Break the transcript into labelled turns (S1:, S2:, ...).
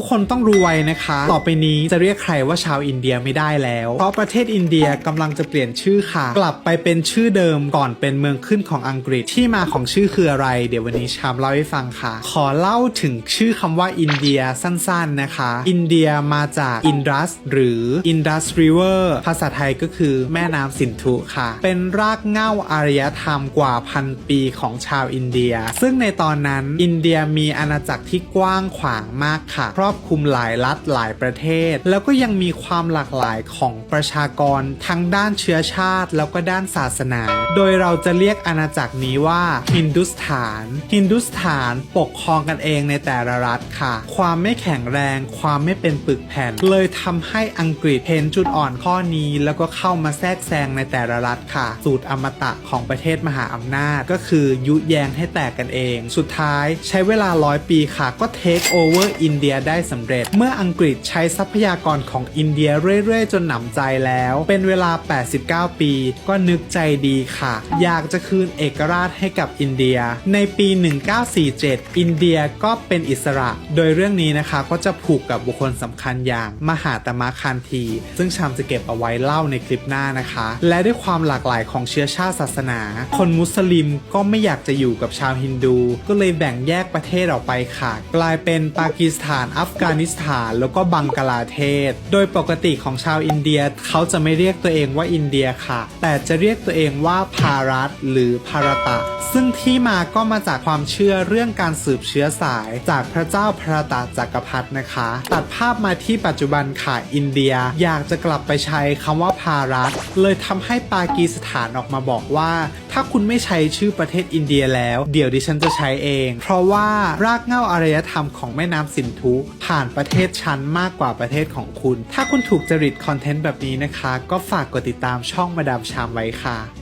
S1: ทุกคนต้องรู้ไว้นะคะ ต่อไปนี้จะเรียกใครว่าชาวอินเดียไม่ได้แล้ว เพราะประเทศอินเดียกำลังจะเปลี่ยนชื่อค่ะ กลับไปเป็นชื่อเดิมก่อนเป็นเมืองขึ้นของอังกฤษที่มาของชื่อคืออะไร เดี๋ยววันนี้ชามเล่าให้ฟังค่ะ ขอเล่าถึงชื่อคำว่าอินเดียสั้นๆนะคะ อินเดียมาจากอินดัสหรืออินดัสริเวอร์ภาษาไทยก็คือแม่น้ำสินธุค่ะ เป็นรากเหง้าอารยธรรมกว่าพันปีของชาวอินเดีย ซึ่งในตอนนั้นอินเดียมีอาณาจักรที่กว้างขวางมากค่ะคราะอบคลุมหลายรัฐหลายประเทศ แล้วก็ยังมีความหลากหลายของประชากรทั้งด้านเชื้อชาติ แล้วก็ด้านศาสนา โดยเราจะเรียกอาณาจักรนี้ว่าฮินดุสถานฮินดุสถานปกครองกันเองในแต่ละรัฐค่ะ ความไม่แข็งแรง ความไม่เป็นปึกแผ่น เลยทำให้อังกฤษเห็นจุดอ่อนข้อนี้ แล้วก็เข้ามาแทรกแซงในแต่ละรัฐค่ะ สูตรอมตะของประเทศมหาอำนาจ ก็คือยุแยงให้แตกกันเอง สุดท้ายใช้เวลาร้อยปีค่ะ ก็เทคโอเวอร์อินเดียได้สำเร็จ เมื่ออังกฤษใช้ทรัพยากรของอินเดียเรื่อยๆ จนหนำใจแล้ว เป็นเวลา 89 ปี ก็นึกใจดีค่ะ อยากจะคืนเอกราชให้กับอินเดีย ในปี 1947 อินเดียก็เป็นอิสระ โดยเรื่องนี้นะคะก็จะผูกกับบุคคลสำคัญอย่างมหาตมะคานทีซึ่งชามจะเก็บเอาไว้เล่าในคลิปหน้านะคะ และด้วยความหลากหลายของเชื้อชาติศาสนา คนมุสลิมก็ไม่อยากจะอยู่กับชาวฮินดู ก็เลยแบ่งแยกประเทศออกไปค่ะ กลายเป็นปากีสถานอัฟกานิสถาน แล้วก็บังกลาเทศ โดยปกติของชาวอินเดียเขาจะไม่เรียกตัวเองว่าอินเดียค่ะ แต่จะเรียกตัวเองว่าพารัตหรือพารตะ ซึ่งที่มาก็มาจากความเชื่อเรื่องการสืบเชื้อสาย จากพระเจ้าพระตาจักรพรรดินะคะ ตัดภาพมาที่ปัจจุบันค่ะอินเดียอยากจะกลับไปใช้คำว่าพารัตเลยทำให้ปากีสถานออกมาบอกว่า ถ้าคุณไม่ใช้ชื่อประเทศอินเดียแล้ว เดี๋ยวดิฉันจะใช้เอง เพราะว่ารากเหง้าอารยธรรมของแม่น้ำสินธุผ่านประเทศชั้นมากกว่าประเทศของคุณ ถ้าคุณถูกจริตคอนเทนต์แบบนี้นะคะ ก็ฝากกดติดตามช่องมาดามชามไว้ค่ะ